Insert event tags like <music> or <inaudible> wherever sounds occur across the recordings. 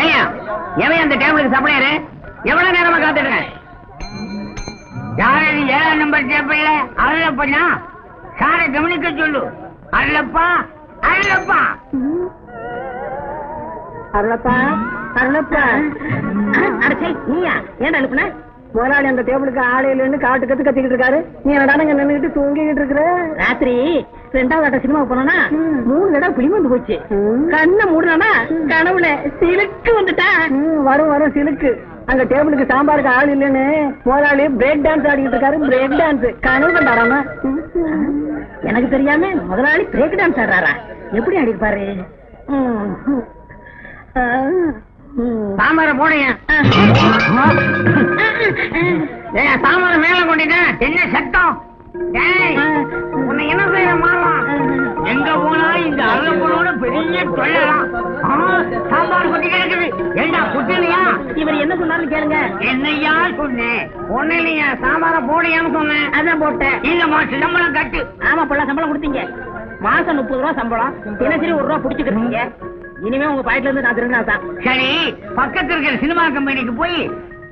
ஏயா எவன் அந்த டேபிளுக்கு சப்ளையரு எவ்வளவு நேரமா காத்துட்டு யாரு ஏழாம் நம்பர் டேபிள்ல அருளப்பண்ணா சாரை கவனிக்க சொல்லு. அருளப்பா அருளப்பா அருளப்பா அருளப்பா அடச்சே நீயா? ஏன்டா அனுப்புன? முதலாளி அந்த டேபிளுக்கு ஆளே இல்லைன்னு காட்டு கத்து கத்திக்கிட்டு இருக்காரு. நீ என்னடா இங்க நின்னுகிட்டு தூங்கிக்கிட்டு இருக்கிற? ராத்திரி ரெண்டாவது ஆட்ட சினிமா போனோம்னா மூணு தடவை புளி வந்து போச்சு. கண்ணை மூடனா கனவுல சிலுக்கு வந்துட்டா. வரும் வரும் சிலுக்கு. அங்க டேபிளுக்கு சாம்பாருக்கு ஆள் இல்லைன்னு முதலாளி பிரேக் டான்ஸ் ஆடிக்கிட்டு இருக்காரு. பிரேக் டான்ஸ் கனவு கண்டாராமா? எனக்கு தெரியாம முதலாளி பிரேக் டான்ஸ் ஆடுறாரா? எப்படி அடிப்பாரு சாம்பார போடுங்க. ஏய் மேல கொண்டிட்டேன் என்ன சட்டம் உன்னை என்ன செய்யற மாமா? எங்க போனா இந்த அருளப்பனோட பெரிய தொல்லலாம் சாம்பார் கொட்டி கிடக்குது. ஏண்டா குட்டிலையா இவர் என்ன சொன்னாலும் கேளுங்க. என்னையா சொன்னேன்? ஒண்ணு இல்லையா சாம்பார போடையான்னு சொன்னேன். அதான் போட்டேன். இல்லம்மா சிதம்பரம் கட்டு. ஆமா புள்ள சம்பளம் கொடுத்தீங்க. மாசம் முப்பது ரூபா சம்பளம். தினசரி ஒரு ரூபா புடிச்சுக்கிறீங்க இனிமே உங்க பாக்கெட்ல இருந்து நான் திருடினா தான் சரி பக்கத்துல இருக்கிற சினிமா கம்பெனிக்கு போய்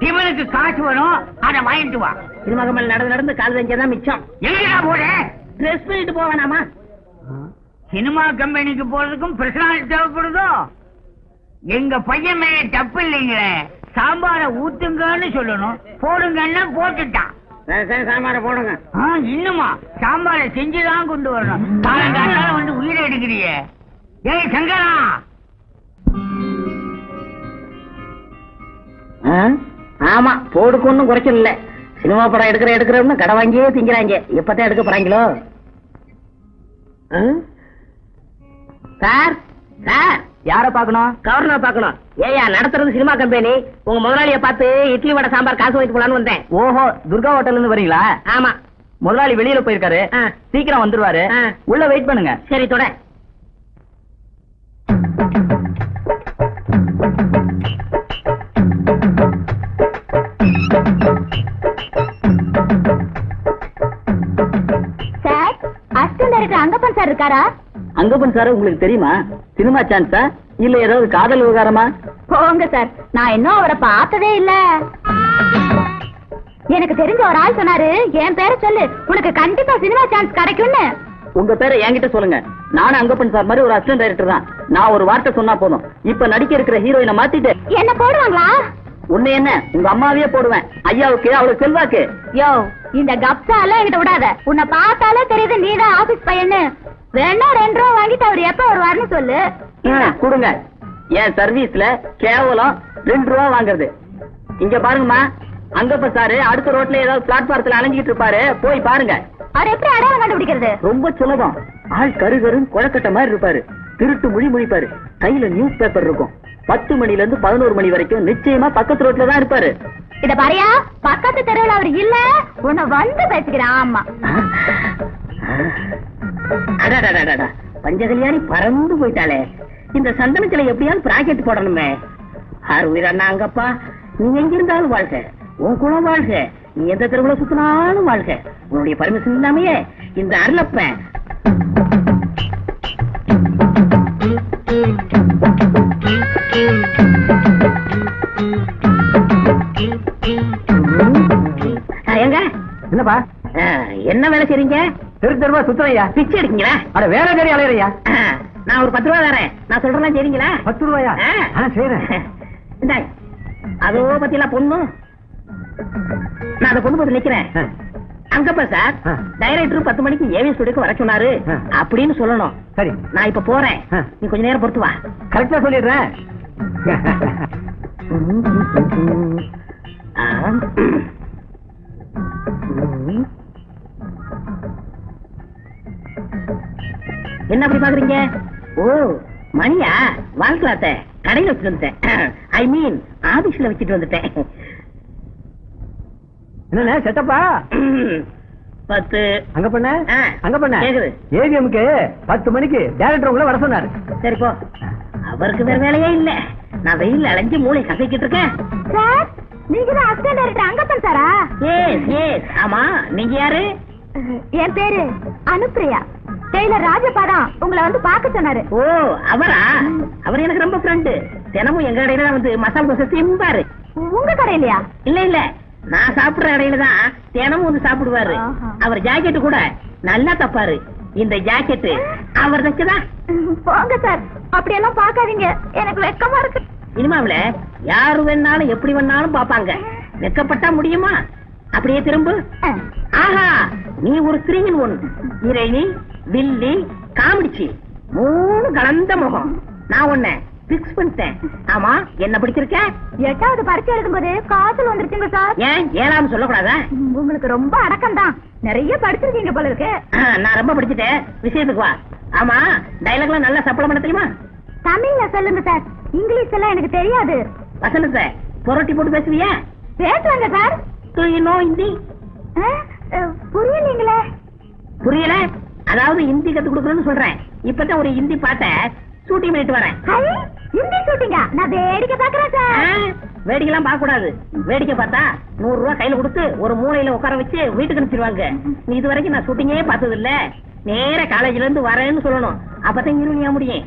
இவனுக்கு காசு வரும் அதை வாங்கிட்டு வா. சினிமா கம்பெனி நடந்து நடந்து கால் தான் மிச்சம். எங்கடா போட ட்ரெஸ் பண்ணிட்டு போக வேணாமா? சினிமா கம்பெனிக்கு போறதுக்கும் பிரசனாலிட்டி தேவைப்படுதோ? எங்க பையன் மேல தப்பு இல்லைங்களே சாம்பார ஊத்துங்கன்னு சொல்லணும். போடுங்கன்னா போட்டுட்டான். சாம்பார போடுங்க. இன்னுமா? சாம்பார செஞ்சுதான் கொண்டு வரணும். காலங்காத்தால வந்து உயிரை எடுக்கிறியே. ஏய் சங்கரா! ஆமா போடுக்கு ஒண்ணும் குறைச்சல் இல்ல சினிமா படம் எடுக்கிற எடுக்கிறோம்னு கடை வாங்கியே திங்கிறாங்க. எப்பதான் எடுக்க போறாங்களோ? Sir sir. யார பாக்கணும் கவர்னர் பார்க்கணும். ஏயா நடத்துறது சினிமா கம்பெனி. உங்க முதலாளிய பார்த்து இட்லி வடை சாம்பார் காசு வாங்கிட்டு போலான்னு வந்தேன். ஓஹோ துர்கா ஹோட்டல்ல இருந்து வரீங்களா? ஆமா. முதலாளி வெளியில போயிருக்காரு. சீக்கிரம் வந்துருவாரு. உள்ள வெயிட் பண்ணுங்க. சரி தொட. Sir assistant director Angappan sir இருக்காரா? அங்கப்பன் சார் உங்களுக்கு தெரியுமா? சினிமா சான்ஸா இல்ல ஏதாவது காதல் விவகாரமா? போங்க சார். நான் இன்னும் அவரை பார்த்ததே இல்ல. எனக்கு தெரிஞ்ச ஒரு ஆள் சொன்னாரு. என் பேரை சொல்லு. உனக்கு கண்டிப்பா சினிமா சான்ஸ் கிடைக்கும்னு. உங்க பேரை என்கிட்ட சொல்லுங்க. நானும் அங்கப்பன் சார் மாதிரி ஒரு அசிஸ்டன்ட் டைரக்டர் தான். நான் ஒரு வார்த்தை சொன்னா போதும். இப்ப நடிக்க இருக்கிற ஹீரோயினை மாத்திட்டு. என்ன போடுவாங்களா? உன்னை என்ன? உங்க அம்மாவையே போடுவேன். ஐயாவுக்கு அவளுக்கு செல்வாக்கு. யோ இந்த எல்லாம் என்கிட்ட விடாத. உன்னை பார்த்தாலே தெரியுது நீதான் ஆபீஸ் பையன்னு. வேணா ரெண்டு ரூபா வாங்கிட்டு அவர் எப்ப வருவாருன்னு சொல்லு. கொடுங்க. என் சர்வீஸ்ல கேவலம் ரெண்டு ரூபா வாங்குறது. இங்க பாருங்கம்மா. அங்கப்ப சாரு அடுத்த ரோட்ல ஏதாவது பிளாட்பாரத்துல அலைஞ்சிட்டு இருப்பாரு. போய் பாருங்க. அவர் எப்படி அடையாளம் கண்டுபிடிக்கிறது? ரொம்ப சுலபம். ஆள் கரு கருன்னு குழக்கட்ட மாதிரி இருப்பாரு. திருட்டு மொழி முழிப்பாரு. கையில நியூஸ் பேப்பர் இருக்கும். பத்து மணில இருந்து பதினோரு மணி வரைக்கும் நிச்சயமா பக்கத்து ரோட்ல தான் இருப்பாரு. இத பாரியா? பக்கத்து தெருவில் அவர் இல்ல. உன்னை வந்து பேசுகிறேன் ஆமா. பஞ்சகல்யாணி பறந்து போயிட்டாளே. இந்த சந்தனத்துல எப்படியாவது பிராக்கெட் போடணுமே. ஆறு உயிரண்ணா அங்கப்பா. நீ எங்க இருந்தாலும் வாழ்க. உன் குலம் வாழ்க. நீ எந்த தெருவுல சுத்தினாலும் வாழ்க. உன்னுடைய பர்மிஷன் இல்லாமையே இந்த அருளப்ப என்னப்பா? என்ன வேலை செய்றீங்க? தெரு தெருவா சுத்துறையா பிச்சை எடுக்கீங்களா அட வேற தெரிய அலையறையா நான் ஒரு பத்து ரூபா தரேன் நான் சொல்றேன் சரிங்களா பத்து ரூபாயா செய்றேன். இந்தாங்க. அதோ பத்தியெல்லாம் பொண்ணு நான் அதை கொண்டு போய் நிக்கிறேன். அங்கப்பா சார். டைரக்டர் பத்து மணிக்கு ஏவி ஸ்டுடியோக்கு வர சொன்னாரு. அப்படின்னு சொல்லணும் சரி நான் இப்ப போறேன். நீ கொஞ்ச நேரம் பொறுத்து வா கரெக்டா சொல்லிடுறேன் ஆ. என்ன அப்படி பாக்குறீங்க? ஓ மணியா? வாழ்க்கலாத்த கடையில வச்சுட்டு வந்துட்டேன். <clears throat> ஐ மீன் ஆபீஸ்ல வச்சுட்டு வந்துட்டேன். என்ன செட்டப்பா? <clears throat> பத்து. அங்க பண்ண. அங்க பண்ண. கேக்குது. ஏவிஎம்க்கு பத்து மணிக்கு டேரக்டர் உங்களை வர சொன்னாரு. சரி போ. அவருக்கு வேற வேலையே இல்ல. நான் வெயில் அலைஞ்சு மூளை கசக்கிட்டு இருக்கேன். சார் நீங்க தான் அசிஸ்டன்ட் டைரக்டர் அங்கப்பன் சாரா? ஏஸ் ஏஸ் ஆமா நீங்க யாரு? என் பேரு அனுப்பிரியா. டெய்லர் ராஜப்பா தான் உங்களை வந்து பார்க்க சொன்னாரு. ஓ அவரா? அவர் எனக்கு ரொம்ப ஃப்ரெண்டு தினமும் எங்க கடையில தான் வந்து மசாலா தோசை திம்பாரு. உங்க கடையிலயா? இல்ல இல்ல. நான் சாப்பிடுற கடையில தான் தினமும் வந்து சாப்பிடுவாரு. அவர் ஜாக்கெட் கூட நல்லா தப்பாரு. இந்த ஜாக்கெட் அவர் தைச்சதான் போங்க சார். அப்படியெல்லாம் பார்க்காதீங்க. எனக்கு வெக்கமா இருக்கு. சினிமாவுல யாரு வேணாலும் எப்படி வேணாலும் பாப்பாங்க வெக்கப்பட்டா முடியுமா? அப்படியே திரும்ப. ஆஹா நீ ஒரு த்ரீ ஒன் ஹீரோயினி வில்லி காமெடிச்சி மூணு கலந்த முகம். நான் உன்னை பிக்ஸ் பண்ணிட்டேன். ஆமா என்ன பிடிச்சிருக்க? எட்டாவது பரிசு எழுதும்போது காசல் வந்துருச்சுங்க சார். ஏன் ஏழாம் சொல்லக்கூடாதா? உங்களுக்கு ரொம்ப அடக்கம் தான் நிறைய படிச்சிருக்கீங்க போல இருக்கு. நான் ரொம்ப படிச்சுட்டேன். விஷயத்துக்கு வா. ஆமா டைலாக்லாம் நல்லா சப்பளம் பண்ண தெரியுமா? தமிழ்ல சொல்லுங்க சார். இங்கிலீஷ் எல்லாம் எனக்கு தெரியாது. வசனத்தை புரட்டி போட்டு பேசுவியா? பேசுவாங்க sir. Do you know Hindi புரியலீங்களே. புரியல? அதாவது ஹிந்தி கத்து கொடுக்கணும்னு சொல்றேன். இப்பதான் ஒரு ஹிந்தி பாட்ட ஷூட்டிங் பண்ணிட்டு வரேன். ஹிந்தி ஷூட்டிங்கா நான் வேடிக்கை பாக்குறேன் சார். வேடிக்கைலாம் பார்க்க கூடாது வேடிக்கை பார்த்தா நூறு ரூபாய் கையில கொடுத்து ஒரு மூலையில உட்கார வச்சு வீட்டுக்கு அனுப்பிச்சிருவாங்க. நீ இது வரைக்கும் நான் ஷூட்டிங்கே பார்த்தது இல்ல நேர காலேஜ்ல இருந்து வரேன்னு சொல்லணும். அப்பதான் இருவனியா முடியும்.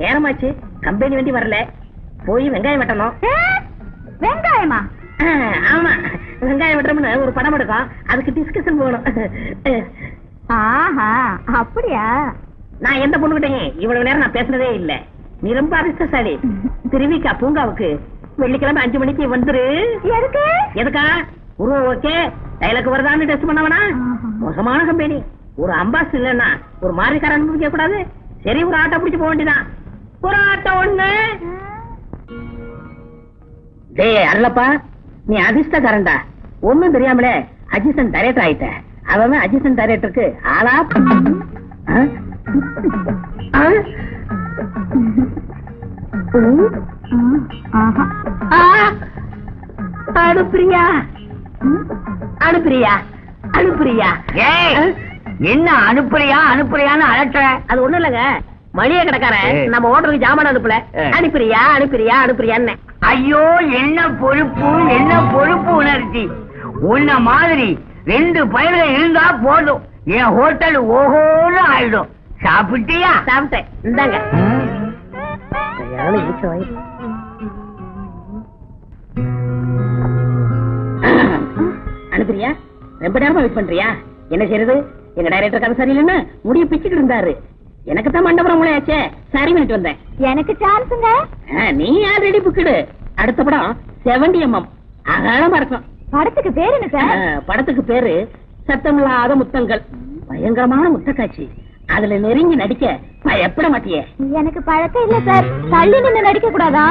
நேரமாச்சு. கம்பெனி வண்டி வரல. போய் வெங்காயம் வெட்டணும். வெங்காயமா? ஆமா. வெங்காயம் வெட்டுறோம்னு ஒரு படம் எடுக்கும் அதுக்கு டிஸ்கஷன் போகணும். ஆஹா அப்படியா? நான் எந்த பொண்ணுகிட்டையும் இவ்வளவு நேரம் நான் பேசுனதே இல்ல. நீ ரொம்ப அதிர்ஷ்டசாலி. திருவிக்கா பூங்காவுக்கு வெள்ளிக்கிழமை அஞ்சு மணிக்கு வந்துரு. எதுக்கு? எதுக்கா? உருவம் ஓகே டைலாக் வருதான்னு டெஸ்ட் பண்ணவனா? மோசமான கம்பெனி. ஒரு அம்பாஸ் இல்லன்னா ஒரு மாறிக்கார அனுபவிக்க கூடாது. சரி ஒரு ஆட்டோ பிடிச்சு போக வேண்டியதான் ஒரு ஆட்டோ ஒண்ணு. டேய் அருளப்பா நீ அதிர்ஷ்டக்காரன்டா. ஒண்ணும் தெரியாமலே அசிஸ்டன்ட் டைரக்டர் ஆயிட்ட. அவன் அசிஸ்டன்ட் டைரக்டருக்கு ஆளா! அனுப்பிரியா அனுப்பிரியா அனுப்பிரியா என்ன அனுப்புறியா அனுப்புறியான்னு அலட்ட அது ஒண்ணும் இல்லங்க. மளிகை கடைக்காரன். நம்ம ஓட்டருக்கு ஜாமான் அனுப்பல. அனுப்பிரியா அனுப்பிரியா அனுப்பிரியான்னு ஐயோ என்ன பொறுப்பு என்ன பொறுப்பு உணர்ச்சி? உன்ன மாதிரி ரெண்டு பயிர்கள் இருந்தா போதும். என் ஹோட்டல் ஓஹோன்னு ஆயிடும். சாப்பிட்டியா? சாப்பிட்டேன். இந்தாங்க. அனுப்புறியா ரொம்ப நேரமா வெயிட் பண்றியா? என்ன செய்யறது எங்க டைரக்டர் கதை சரியில்லைன்னு முடிய பிச்சுக்கிட்டு இருந்தாரு. எனக்கு தான் மண்டபுரம் மூளையாச்சே. சரி பண்ணிட்டு வந்தேன். எனக்கு சான்ஸுங்க ஆ, நீ ஆல்ரெடி புக்கிடு அடுத்த படம் செவன்டி எம்எம் அகலமா இருக்கும் படத்துக்கு பேர் என்ன சார்? படத்துக்கு பேரு சத்தமில்லாத முத்தங்கள். பயங்கரமான முத்தக்காட்சி. அதுல நெருங்கி நடிக்க பயப்பட மாட்டியே. எனக்கு பழக்கம் இல்ல சார். தள்ளி நின்னு நடிக்க கூடாதா?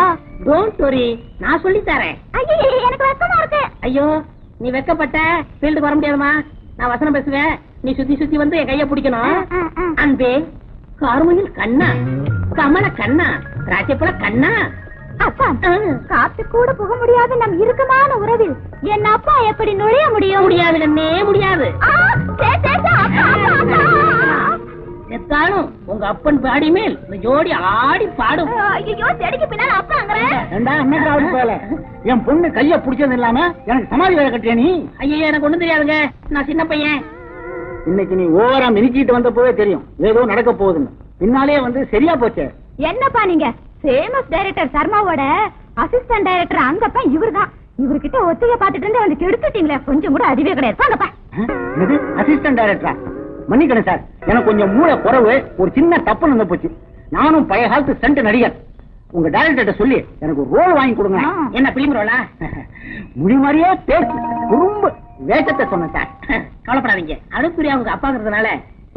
டோன்ட் வரி நான் சொல்லி தரேன். ஐயோ எனக்கு வெக்கமா இருக்கு. ஐயோ நீ வெக்கப்பட்ட ஃபீல்டுக்கு வர முடியாதுமா? நான் வசனம் பேசுவேன். நீ சுத்தி சுத்தி வந்து என் கைய பிடிக்கணும். அன்பே கார்முகில் கண்ணா கமல கண்ணா ராஜப்பழ கண்ணா. காத்து கூட புக முடியாத நம் இறுக்கமான உறவில் என் அப்பா எப்படி நுழைய முடியும்? முடியாது கண்ணே முடியாது. ஆ, சே, சே, சே, அப்பா, அப்பா, அப்பா. செத்தாலும் உங்க அப்பன் பாடி மேல் இந்த ஜோடி ஆடி பாடும். ஐயோ செடிக்கு பின்னால அப்பாங்கிறேன் போல? என் பொண்ணு கைய புடிச்சது இல்லாம எனக்கு சமாதி வேலை கட்டியா நீ? ஐயோ எனக்கு ஒண்ணும் தெரியாதுங்க. நான் சின்ன பையன். இன்னைக்கு நீ ஓவரா மிதிக்கிட்டு வந்த போதே தெரியும். ஏதோ நடக்க போகுதுன்னு. பின்னாலே வந்து சரியா போச்சே. என்னப்பா நீங்க? ஃபேமஸ் டைரக்டர் சர்மாவோட அசிஸ்டன்ட் டைரக்டர் அங்கப்பா இவர்தான். இவர்கிட்ட ஒத்திகை பாத்துட்டு இருந்து வந்து கெடுத்துட்டீங்களே கொஞ்சம் கூட அறிவே கிடையாது. வாங்கப்பா இது அசிஸ்டன்ட் டைரக்டரா மன்னிக்கணும் சார் எனக்கு கொஞ்சம் மூளை குறைவு ஒரு சின்ன தப்பு நடந்து போச்சு. நானும் பழைய காலத்து சென்ட் நடிகர். உங்க டைரக்டர்கிட்ட சொல்லி எனக்கு ரோல் வாங்கி கொடுங்க. என்ன பிலிம் ரோலா? முடி மாதிரியே பேச்சு குறும்பு வேஷத்தை சொன்னேன் சார் கவலைப்படாதீங்க. அனுப்பிரியா உங்க அப்பாங்கிறதுனால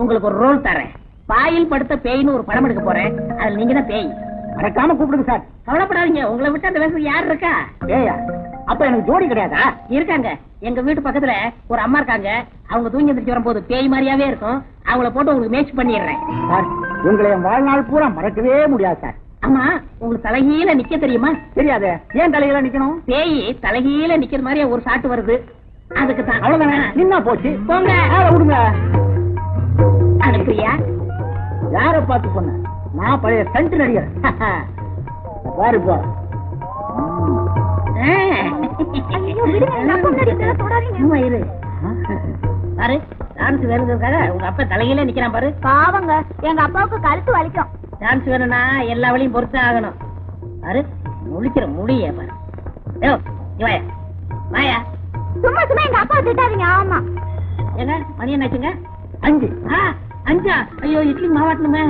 உங்களுக்கு ஒரு ரோல் தரேன். பாயில் படுத்த பேய்னு ஒரு படம் எடுக்க போறேன். அதுல நீங்க தான் பேய். மறக்காம கூப்பிடுங்க சார். கவலைப்படாதீங்க. உங்களை விட்டு அந்த வேஷம் யார் இருக்கா? ஏயா அப்ப எனக்கு ஜோடி கிடையாதா? இருக்காங்க. எங்க வீட்டு பக்கத்துல ஒரு அம்மா இருக்காங்க. அவங்க தூங்கி எந்திரிச்சு வரும்போது பேய் மாதிரியாவே இருக்கும். அவங்கள போட்டு உங்களுக்கு மேட்ச் பண்ணிடுறேன். சார் உங்களை என் வாழ்நாள் பூரா மறக்கவே முடியாது சார். ஆமா உங்களுக்கு தலைகீழ நிக்க தெரியுமா? தெரியாதே. ஏன் தலையில நிக்கணும்? பேய் தலைகீழ நிக்கிற மாதிரி ஒரு சாட்டு வருது. அதுக்கு தான். அவ்வளவுதானே? நின்னா போச்சு. போங்க. விடுங்க அனுப்புறியா யார பார்த்து சொன்ன? நான் பழைய ஸ்டண்ட் நடிகர். பாரு போ. பாரு டான்ஸ் வேணுங்கிறதுக்காக உங்க அப்பா தலையில நிக்கிறான் பாரு. பாவங்க எங்க அப்பாவுக்கு கழுத்து வலிக்கும். டான்ஸ் வேணும்னா எல்லா வழியும் பொறுத்து ஆகணும். பாரு முழிக்கிற முடிய பாரு. வாயா. சும்மா சும்மா எங்க அப்பா திட்டாதீங்க ஆமா. ஏங்க மணி என்னாச்சுங்க? அஞ்சு. ஆ, அஞ்சா? ஐயோ இட்லி மாவாட்டணுமே.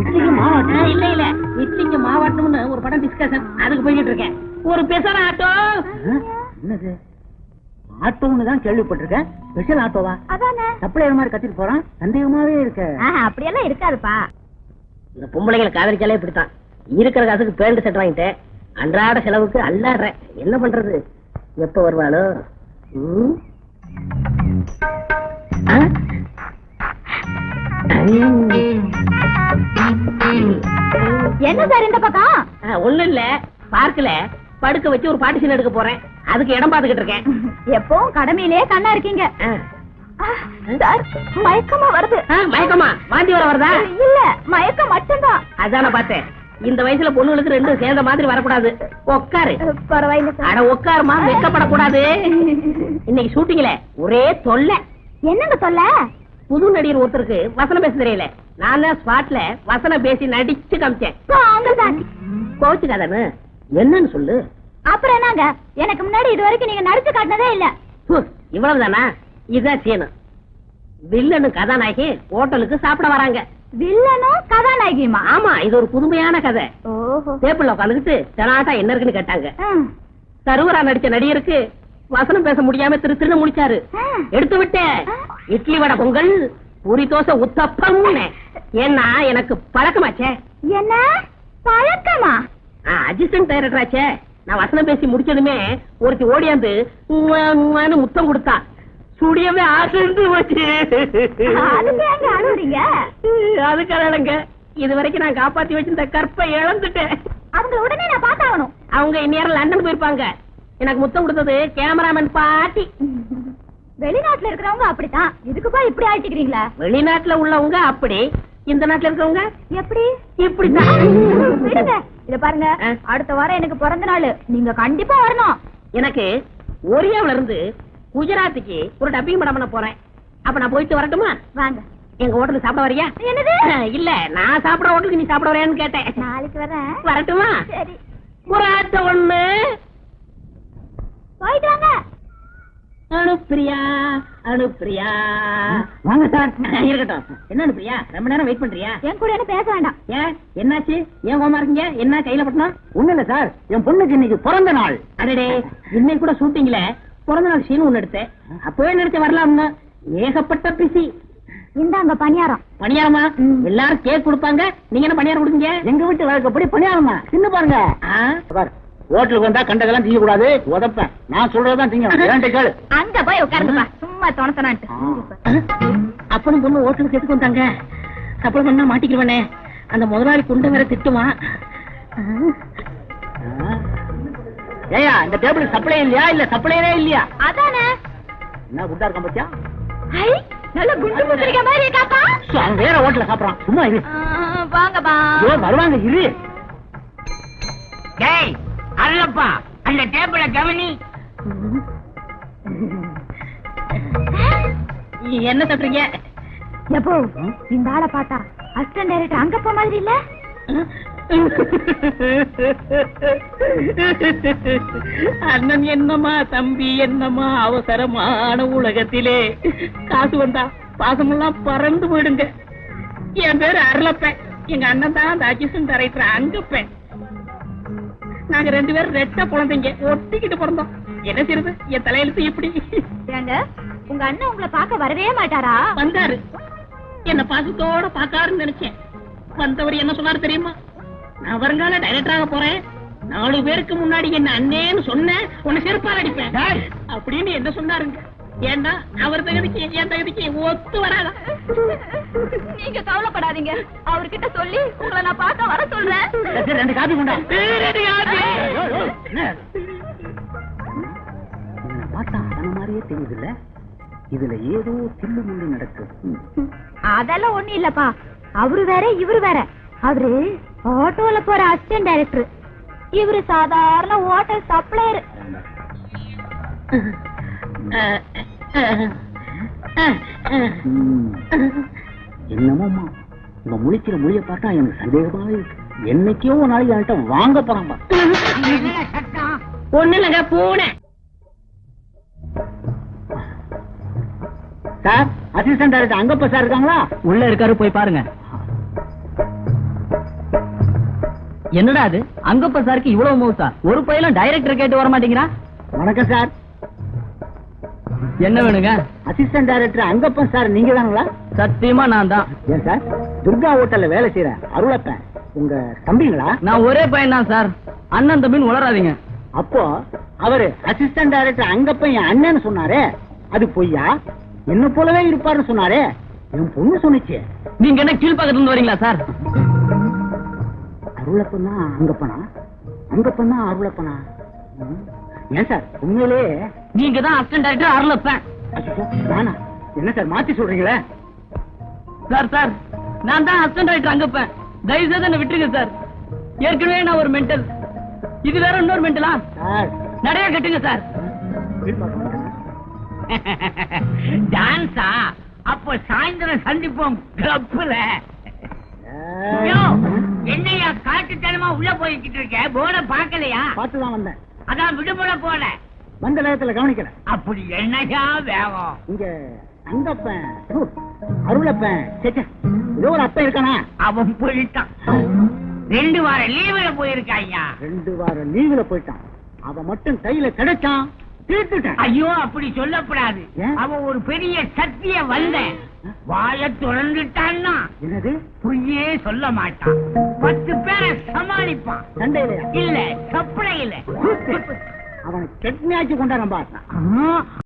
இட்லிக்கு மாவாட்டணும்? இல்ல இல்ல. இட்லிக்கு மாவாட்டணும்னு ஒரு படம் டிஸ்கஷன் அதுக்கு போய்கிட்டு இருக்கேன். ஒரு பெசர் ஆட்டோ? என்னது? ஆட்டோன்னு தான் கேள்விப்பட்டிருக்கேன். ஸ்பெஷல் ஆட்டோவா? அதானே. சப்ளையர் மாதிரி கத்திட்டு போறான். சந்தேகமாவே இருக்க. அப்படியெல்லாம் இருக்காதுப்பா. இந்த பொம்பளைங்களை காதலிச்சாலே இப்படித்தான். இருக்கிற காசுக்கு பேண்ட் செட் வாங்கிட்டேன். அன்றாட செலவுக்கு அல்லாடுறேன். என்ன பண்றது? எப்ப வருவாளோ? ஆ? என்ன சார் இந்த பக்கம்? ஒண்ணும் இல்ல. பார்க்கல. படுக்க வச்சு ஒரு பாட்டு சீன் எடுக்க போறேன். அதுக்கு இடம் பாத்துக்கிட்டு இருக்கேன். எப்பவும் கடமையிலே கண்ணா இருக்கீங்க. மயக்கமா வருது. மயக்கமா. வாந்தி வர வருதா? இல்ல மயக்கம் மட்டும்தான். அதான பார்த்தேன். இந்த வயசுல பொண்ணுங்களுக்கு ரெண்டும் சேர்ந்த மாதிரி வரக்கூடாது. உட்காரு பரவாயில்ல அட உட்காருமா வெக்கப்படக்கூடாது. <laughs> இன்னைக்கு ஷூட்டிங்ல ஒரே தொல்லை. என்னங்க சொல்ல புது நடிகர் ஒருத்தருக்கு வசனம் பேச தெரியல. நான் ஸ்பாட்ல வசனம் பேசி நடிச்சு காமிச்சேன். கோச்சுக்காதன்னு என்னன்னு சொல்லு. அப்புறம் என்னங்க? எனக்கு முன்னாடி இது வரைக்கும் நீங்க நடிச்சு காட்டினதே இல்ல. இவ்வளவுதானா? இதுதான் சீனு வில்லனு கதாநாயகி ஹோட்டலுக்கு சாப்பிட வராங்க. வில்லனும் கதாநாயகியுமா? ஆமா இது ஒரு புதுமையான கதை. டேபிள்ல உட்காந்துக்கிட்டு தெனாட்டா என்ன இருக்குன்னு கேட்டாங்க. சருவரா நடிச்ச நடிகருக்கு வசனம் பேச முடியாம திரு திருன்னு முடிச்சாரு. எடுத்து விட்டேன். இட்லி வடை பொங்கல் பூரி தோசை உத்தப்பம்னு ஏன்னா எனக்கு பழக்கமாச்சே. என்ன? பழக்கமா? அசிஸ்டன்ட் டைரக்டர் ஆச்சே நான் வசனம் பேசி முடிச்சதுமே ஒருத்தி ஓடியாந்து முத்தம் கொடுத்தா. சுடியவே ஆசைந்து போச்சு. அதுக்கு அதுக்காக இது வரைக்கும் நான் காப்பாத்தி வச்சிருந்த கற்பை இழந்துட்டேன். அவங்கள உடனே நான் பார்த்தாகணும். அவங்க இந்நேரம் லண்டன் போயிருப்பாங்க. எனக்கு முத்தம் கொடுத்தது கேமராமேன் பாட்டி. வெளிநாட்டுல இருக்கிறவங்க அப்படித்தான். இதுக்கு போய் இப்படி ஆயிட்டுக்கிறீங்களா? வெளிநாட்டுல உள்ளவங்க அப்படி. இந்த நாட்டுல இருக்கவங்க எப்படி? இப்படிதான் விடுங்க. இத பாருங்க. அடுத்த வாரம் எனக்கு பிறந்த நாள். நீங்க கண்டிப்பா வரணும். எனக்கு ஒரியாவுல இருந்து குஜராத்துக்கு ஒரு டப்பிங் படம் பண்ண போறேன். அப்ப நான் போயிட்டு வரட்டுமா? வாங்க. எங்க ஹோட்டலுக்கு சாப்பிட வரியா? என்னது? இல்ல நான் சாப்பிட ஹோட்டலுக்கு நீ சாப்பிட வரையான்னு கேட்டேன். நாளைக்கு வரேன். வரட்டுமா? சரி. புறாட்ட ஒண்ணு. போயிட்டு வாங்க. அனுப்பிரியா அனுப்பிரியா. வாங்க சார். இருக்கட்டும். என்ன அனுப்பிரியா? ரொம்ப நேரம் வெயிட் பண்றியா? என் கூட என்ன பேச வேண்டாம். ஏன் என்னாச்சு? ஏன் கோமா இருக்கீங்க? என்ன கையில பட்டணும்? ஒண்ணு இல்ல சார். என் பொண்ணுக்கு இன்னைக்கு பிறந்த நாள். அடடே இன்னைக்கு கூட ஷூட்டிங்ல பிறந்த நாள் சீன் ஒண்ணு எடுத்தேன். அப்பவே நினைச்சு வரலாம்னு. ஏகப்பட்ட பிசி. இந்தாங்க பணியாரம். பணியாரமா? எல்லாரும் கேக் கொடுப்பாங்க. நீங்க என்ன பணியாரம் கொடுங்க எங்க வீட்டு வழக்கப்படி பணியாரமா தின்னு பாருங்க. பாரு. ஹோட்டலுக்கு வந்தா கண்டதெல்லாம் திங்க கூடாது உதப்பேன். நான் சொல்றதுதான் திங்க வேண்ட கேளு. அங்க போய் உட்காருங்கப்பா. சும்மா தொணத்தனான்ட்டு. அப்பனும் பொண்ணு ஹோட்டலுக்கு எதுக்கு வந்தாங்க? சப்பளம் பண்ணா மாட்டிக்கிறவனே அந்த முதலாளி குண்டை வேற திட்டுவான் ஏயா இந்த டேபிள் சப்ளை இல்லையா? இல்ல சப்ளையரே இல்லையா? அதானே. என்ன குட்டா இருக்கான் பத்தியா? ஐ நல்ல குண்டு குத்துறிக்க மாதிரி இருக்காப்பா. அவன் வேற ஹோட்டல்ல சாப்பிடறான். சும்மா இரு. வாங்கப்பா. வருவாங்க இரு. அல்லப்பா அந்த டேபிள கவனி. என்ன சொல்றீங்க? எப்போ? இந்த ஆளை பார்த்தா அசிஸ்டன்ட் டைரக்டர் அங்கப்பா மாதிரி இல்ல? அண்ணன் என்னமா தம்பி என்னமா அவசரமான உலகத்திலே. காசு வந்தா பாசமெல்லாம் பறந்து போயிடுங்க. என் பேரு அருளப்பேன். எங்க அண்ணன் தான் அந்த அசிஸ்டன்ட் டைரக்டர் அங்கப்பேன் நாங்க ரெண்டு பேரும் ரெட்ட குழந்தைங்க. ஒட்டிக்கிட்டு பிறந்தோம். என்ன செய்யறது என் தலையெழுத்து இப்படி ஏங்க உங்க அண்ணன் உங்களை பார்க்க வரவே மாட்டாரா? வந்தாரு. என்ன பாசத்தோட பாக்காருன்னு நினைச்சேன். வந்தவர் என்ன சொன்னாரு தெரியுமா? நான் வருங்கால டைரக்டராக போறேன். நாலு பேருக்கு முன்னாடி என்ன அண்ணேன்னு சொன்னேன். உன்னை செருப்பால் அடிப்பேன். அப்படின்னு என்ன சொன்னாருங்க. ஏன்னா அவர் தகுதிக்கு என் தகுதிக்கு ஒத்து வராதா? நீங்க கவலைப்படாதீங்க. அவர்கிட்ட சொல்லி உங்களை நான் பார்க்க வர சொல்றேன். ரெண்டு காப்பி கொண்டா. ரெண்டு? பார்த்தா அவன மாதிரியே தெரியுதுல்ல? இதுல ஏதோ தில்லு முள்ளு நடக்கு. அதெல்லாம் ஒண்ணு இல்லப்பா. அவரு வேற இவரு வேற. அவரு ஆட்டோல போற அசிஸ்டன்ட் டைரக்டர் இவரு சாதாரண ஹோட்டல் சப்ளையர் ம். என்னமோம்மா இவன் முழிக்கிற மொழிய பார்த்தா எனக்கு சந்தேகமாவே இருக்கு. என்னைக்கோ ஒரு நாளைக்கு என்கிட்ட வாங்க போறான் ஒண்ணு இல்லைங்க பூனை. Sir assistant director Angappa sir இருக்காங்களா? உள்ள இருக்காரு போய் பாருங்க. என்னடா அது? அங்கப்ப சாருக்கு இவ்வளவு மவுசா ஒரு பையலும் டைரக்டர் கேட்டு வர மாட்டேங்கிறான் வணக்கம் சார். என்ன வேணுங்க? அசிஸ்டன்ட் டைரக்டர் அங்கப்பன் சார் நீங்க தானுங்களா சத்தியமா நான் தான் ஏன் சார்? துர்கா ஹோட்டல்ல வேலை செய்யறேன் அருளப்பன். உங்க தம்பிங்களா? நான் ஒரே பையன் தான் சார். அண்ணன் தம்பின்னு உளராதீங்க அப்போ அவரு அசிஸ்டன்ட் டைரக்டர் அங்கப்பன் என் அண்ணன்னு சொன்னாரே. அது பொய்யா? என்ன போலவே இருப்பாருன்னு சொன்னாரே. என் பொண்ணு சொன்னுச்சு. நீங்க என்ன கீழ்பக்கத்துல இருந்து வரீங்களா சார்? அருளப்பன் அங்கப்பனா? அங்கப்பன் அருளப்பனா. ஏன் சார் உண்மையிலே நீங்க தான் அசிஸ்டன்ட் டைரக்டர் அருளப்பேன் என்ன சார் மாத்தி சொல்றீங்களே? சார் சார் நான் தான் அசிஸ்டன்ட் டைரக்டர் அங்கப்பேன் தயவு செய்து என்ன விட்டுருங்க சார். ஏற்கனவே நான் ஒரு மென்டல் இது வேற இன்னொரு மென்டலா நிறைய கட்டுங்க சார்? டான்ஸா <laughs> அப்போ சாயந்தரம் சந்திப்போம். கிளப்புல என்னையா காட்டுத்தனமா உள்ள போய்கிட்டு இருக்க? போர்ட பாக்கலையா பார்த்துதான் வந்தேன். அதான் விடுமுறை போல. வந்த நேரத்துல கவனிக்கல. அப்படி என்னையா வேகம்? இங்க அங்கப்பன் ஹு, அருளப்பன். ஏதோ ஒரு இருக்கானா? அவன் போயிட்டான். ரெண்டு வாரம் லீவுல போயிருக்காய்யா. ரெண்டு வாரம் லீவுல போயிட்டான். அவன் மட்டும் கையில கிடைச்சான் தீர்த்துட்டேன். ஐயோ அப்படி சொல்லக்கூடாது. ஏன்? அவன் ஒரு பெரிய சக்திய வந்த. வாய திறந்துட்டான்னா என்னது? பொய்யே சொல்ல மாட்டான். பத்து பேரை சமாளிப்பான். சண்டையிலையா? இல்ல சப்பளையில அவனை கெட்னியாக்கி கொண்டாரம்பா பாஸ்